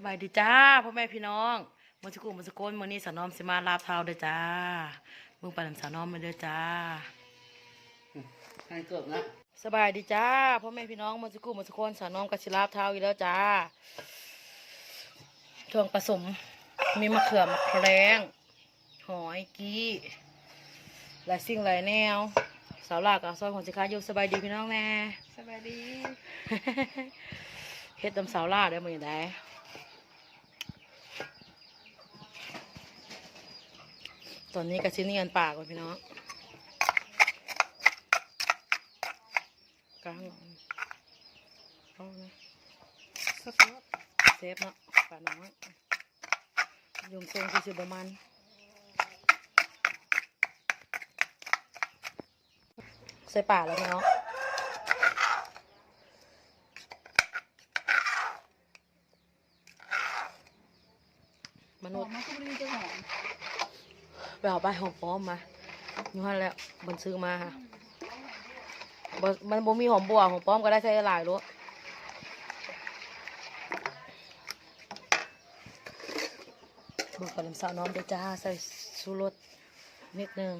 สบายดีจ้าพ่อแม่พี่น้องมันสกุลมันสกุลมื้อนี้สาวน้อมสิมาลาบเท้าเด้อจ้าเบิ่งไปนำสาวน้อมมาเด้อจ้าให้เกือบนะสบายดีจ้าพ่อแม่พี่น้องมันสกุลมันสกุลสาวน้อมกับสิลาบเท้าอีกแล้วจ้าช่วงผสมมีมะเขือมะแครงหอยกี้หลายสิ่งหลายแนวสาวลากับซอยของสิค้าอยู่สบายดีพี่น้องแน่สบายดีเฮ็ดตำสาวลาได้มื้อใด ตอนนี้ก็สิเนียนปากก่อนพี่น้องกลางเอานะสดเซฟเนาะปลากน้อยยงทรงคือสิประมาณใส่ปาแล้วพี่น้องมนุษย์ ไม่ไปเอาใบหอมป้อมมาอยู่หันแล้วมันซื้อมาค่ะบ่มันบ่มีหอมบัวหอมป้อมก็ได้ใช้หลายรู้บุกกับน้ำสาวน้อมด้วยจ้าใส่ชูรสนิดนึง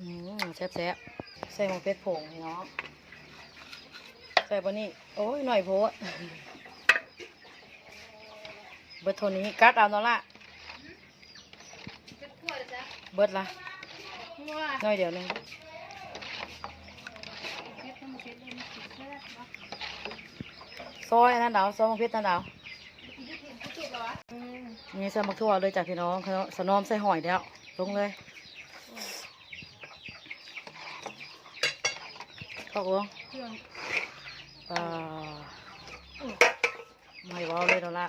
อืม แซ่บๆ ใส่หมกเพชรผงนี่เนาะใส่ปะนี่โอ้ยหน่อยโพดเบิดโทนี้กัดเอาเนาะละเป็นกล้วยจ้ะเบิดละว้าหน่อยเดียวหนึงเพชรน้ำเพชรเลยมันติดแค่ไหนซอยอันนั้นดาวซอยหมกเพชรนั่นดาวจุดเหรออืมนี่ใส่หมกทั่วเลยจากพี่น้องเขาสนอมใส่หอยแล้วลงเลย เข้ากูเครื่องอ่าไม่เว้าเลยเนาะละ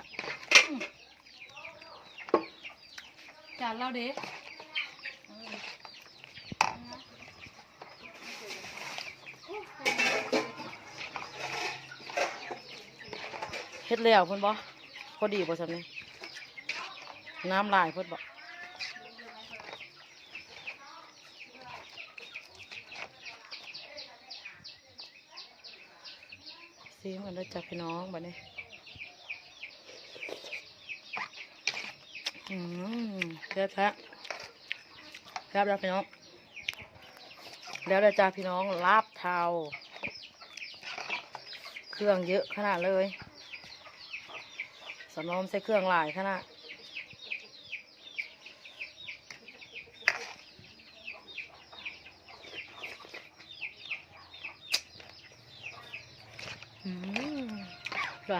จานเราเด้เฮ็ดแล้วเพิ่นบ่พอดีบ่ซั่นนี่น้ำลายเพิ่นบ่ ซีมกันด้วยจ้ะพี่น้องบัดนี้อืมแซ่บแท้เรียบแล้วพี่น้อง แล้วเดี๋ยวจ้าพี่น้องลาบเทาเครื่องเยอะขนาดเลยสำนอมใส่เครื่องหลายขนาด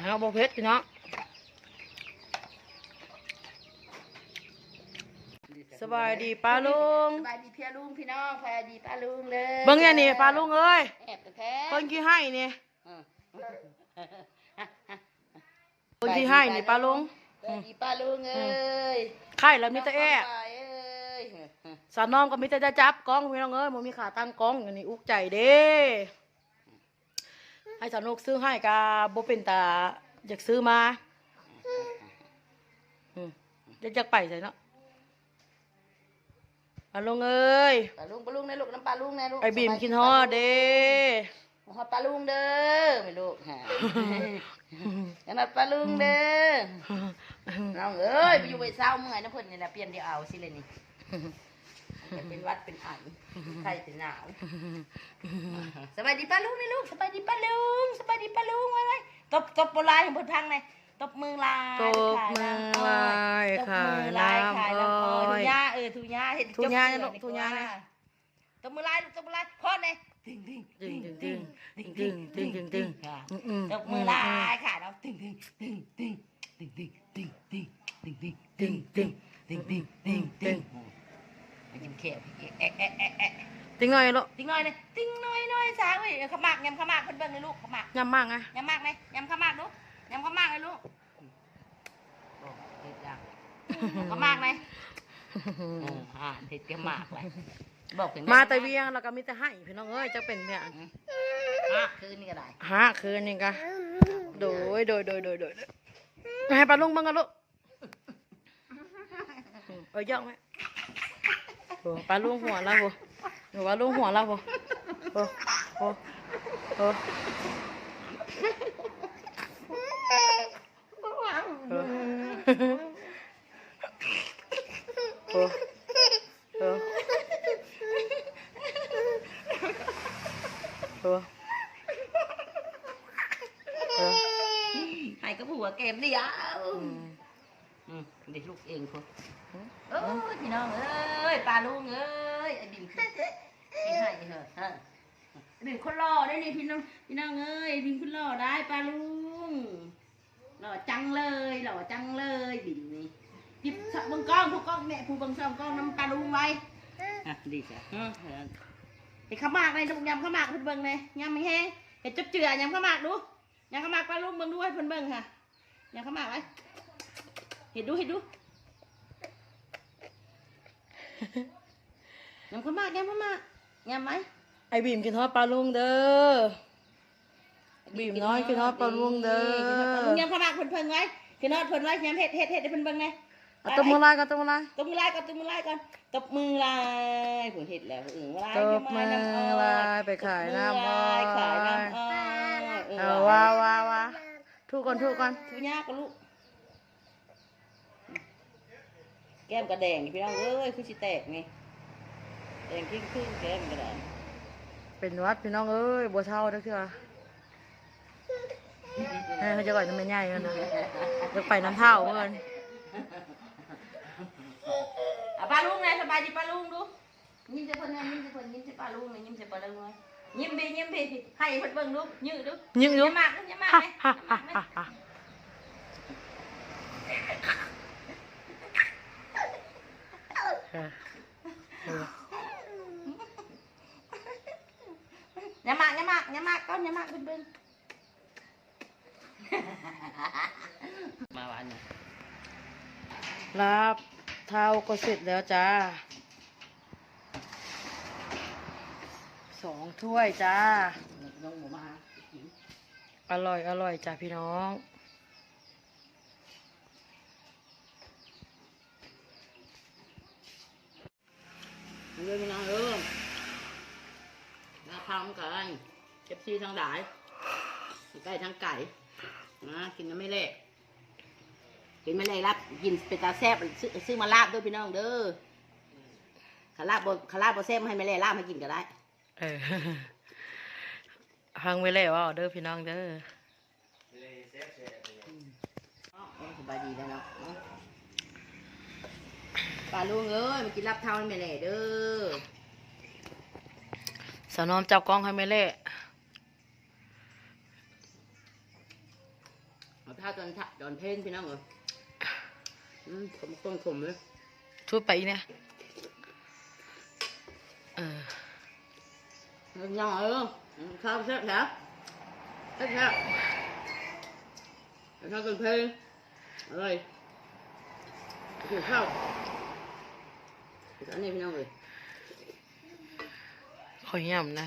หลายห้าโบเพชรพี่น้องสบายดีป้าลุง สบายดีเพียลุงพี่น้องสบายดีป้าลุงเลยเบิ่งเนี่ยนี่ป้าลุงเอ้ยแอบแต่แท้คนที่ให้นี่เออคนที่ให้นี่ป้าลุงสบายดีป้าลุงเอ้ยไข่แล้วมีแต่แอะน้งปายเอ้ยสาวน้อมก็มีแต่จะจับกล้องพี่น้องเอ้ยมันมีขาตั้งกล้องอันนี้อุกใจเด้ ให้สาวนกซื้อให้กาบ่เป็นตาอยากซื้อมาอืมเดี๋ยวจะไปใส่เนาะป้าลุงเอ้ยป้าลุงป้าลุงนะลูกน้ำป้าลุงนะลูกไอ้บีมกินฮอดเด้ฮอดป้าลุงเด้อไม่ลูกฮะอันนั้นป้าลุงเด้อน้องเอ้ยไปอยู่ไปเศร้าเมื่อยนะเพิ่นนี่แหละเปลี่ยนเดียวเอาสิเลยนี่ จะเป็นหวัดเป็นไอไข้เป็นหนาวสบายดีป้าลุงนี่ลูกสบายดีป้าลุงสบายดีป้าลุงไว้ไว้ตบตบโบราณของบนทางไหนตบมือลายตบมือลายตบขายมือลายขายน้ำอ้อยน้ำอ้อยทุญ่าเออทุญ่าเห็นทุญ่าจเนี่ยลูกดีทุญ่าเนี่ยตบมือลายลูกตบมือลายพ่อเนี่ยตึงตึงตึงตึงตึงตึงตึงตึงตึงค่ะอืมอืมตบมือลายค่ะเราตึงตึงตึงตึงตึงตึงตึงตึงตึงตึงตึงตึงตึงตึงตึงตึงไป ยิ้มแค่เอ๊ะเอ๊ะเอ๊ะเอ๊ะตึงหน่อยลูกติ้งน้อยเลยติ้งน้อยน้อยสาวเอ้ยขมากยำขมากเพิ่นเบิ่งเลยลูกขมากยำมากอะยำมากเลยยำขมากลูกยำขมากเลยลูกโอ้เฮ็ดยังขมากเลยอ่าเฮ็ดขมากเลยบอกเป็นมาแต่เวียงแล้วก็มีแต่ให้พี่น้องเอ้ยจะเป็นเนี่ยอะคืนนี้ก็ได้หาคืนนี่กะโดยโดยโดยโดยโดยให้ปลาลุงบ้างกันลูกเอ้ยย่องไหม โอ้ปลาลุงหัวแล้วโหหนูว่าลุงหัวแล้วโหโอ้โอ้โอ้โอ้โอ้โอ้โอ้ให้กับผัวเกมเดียวอืมอืม เด็กลูกเองคนเอ้ยพี่น้องเอ้ยปลาลุงเอ้ยไอ้บิ่มขึ้นให้เหอะบิ่มคนหล่อได้นี่พี่น้องพี่น้องเอ้ยบิ่มคนหล่อได้ปลาลุงหล่อจังเลยหล่อจังเลยบิ่มนี่หยิบสบังกล้องผู้กล้องแม่ผู้บังสองกล้องน้ำปลาลุงไว้อะดีจ้ะเออไอ้ข้ามากเลยลูกยำข้ามากเพิ่นเบิ่งเลยยำไม่แห้งเห็ดจับเจือยำข้ามากดูยำข้ามากปลาลุงเบิ่งด้วยเพิ่นเบิ่งค่ะยำข้ามากไว้ เห็ดดูเห็ดดูยำข้าวหมากยำข้าวหมากยำไหมไอ้บีมกินทอดปลาลุงเด้อบีมน้อยกินทอดปลาลุงเด้อลุงยำข้าวหมากเพิ่นเพิ่นไว้คือนอดเพิ่นไว้ยำเห็ดเห็ดเห็ดให้เพิ่นเบิ่งไงเอาตบมือลายกันตบมือลายตบมือลายก่อนตบมือลายก่อนตบมือลายผลเห็ดแล้วเออลายตบมือลายไปขายน้ำอ้อยขายน้ำอ้อยเอเอาอว้าวว้าวว้าทุกคนทุกคนทุยากกับลูก แก้มกระแดงนี่พี่น้องเอ้ยคือสิแตกไงแดงขึ้นขึ้นแก้มกระแดงเป็นวัดพี่น้องเอ้ยบัวเท่าเด้อคือให้เขาจะก่อนจะไม่ใหญ่กันนะจะไปน้ำเท่าเพื่อนอะป้าลุงไงสบายดีป้าลุงดูยิ้มจะเพิ่นไงยิ้มจะเพิ่นยิ้มจะป้าลุงไงยิ้มจะป้าลุงไงยิ้มบียิ้มบีให้เพิ่นเบิ่งดูยืดดูยิ้มอยิ้ยุ่มมากยิ้มมากฮ่าไหมฮ่ายิ้มฮ่ามากไหม ฮ่าเออเออยิ้มมากยิ้มมากยิ้มมากก้อนยิ้มมากเบิ่งเบิ่งมาวันนี้รับเท่าก็เสร็จแล้วจ้าสองถ้วยจ้า น้องหมูมา อร่อยอร่อยจ้าพี่น้อง เรื่องน้องเออมาพร้อมกันเจ็บซีทั้งหลายไก่ทั้งไก่นะกินน้ำไม่เละกินไม่เละรับกินเป็นตาแซ่บซื้อซื้อมาลาบด้วยพี่น้องเด้อขาลาบบขาลาบบแซ่บให้ไม่เละลาบให้กินก็ได้เออพังไปแล้วว่าเด้อพี่น้องเด้ออ๋อสบายดีแล้วเนาะ ป้าลุงเอ้ยมากินลาบเท้าให้ไม่เละเด้อสาวนอมจับกล้องให้ไม่เละเอาเท้าตอนทะตอนเพลนพี่น้องเอ้ยอืมขมต้นขมเลยช่วยไปอีกเนี่ยเออยังเออข้าวแซ่บแซ่บแซ่บแซ่บข้าวตอนเพลนอะไรกินข้าว อันนี้พี่น้องเอ้ยขอยำนะ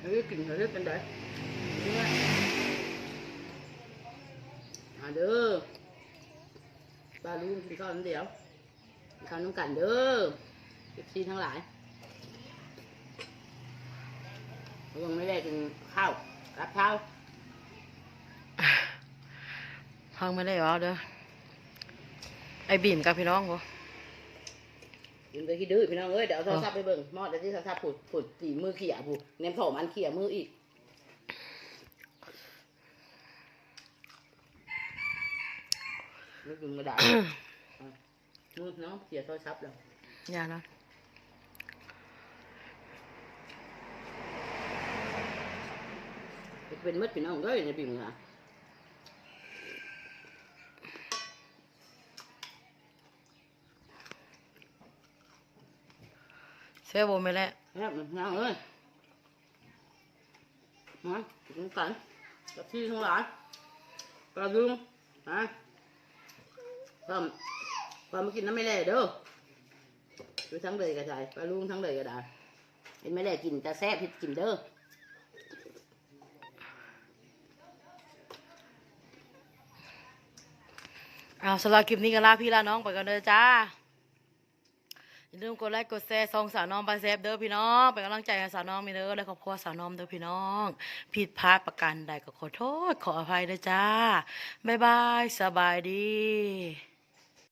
เฮ้ยกินเฮ้ยเป็นไงมาเด้อปลาลุงกินข้าวน้ำเดียวกินข้าวน้ำกันเด้อเก็บซีทั้งหลายยังไม่ได้กินข้าวรับข้าว พังไม่ได้ว่าเด้อไอ้บีมกับพี่น้องบ่กินไปขี้ดื้อพี่น้องเอ้ยเดี๋ยวเอาโทรศัพท์ไปเบิ่งมอดเดี๋ยวที่โทรศัพท์ผุดผุดสีมือเขี่ยผุดเนมโถมอันเขี่ยมืออีกไม่ดึงกระดาษมือเนาะเขี่ยโทรศัพท์แล้วอย่านะเป็นมืดพี่น้องเอ้ยในบิ่มค่ะ เสียบ่ไม่แหละแซ่บพี่น้องเอ้ยมากินกันกับที่ทั้งหลายปลาดุงนะความความมากินน้ำไม่แล่เด้อดูทั้งเลยก็ได้ปลาลุงทั้งเลยก็ได้เห็นไม่แล่กินแต่แซ่บเฮ็ดกินเด้อเอาสำหรับคลิปนี้ก็ลาพี่ลาน้องไปกันเลยจ้า อย่าลืมกดไลค์กดแชร์ซองสาวน้องไปเซฟเด้อพี่น้องเป็นกำลังใจให้สาวน้องมีเด้อและครอบครัวสาวน้องเด้อพี่น้อง ผิดพลาดประกันใดก็ขอโทษ ขออภัยด้วยจ้าบ๊ายบายสบายดี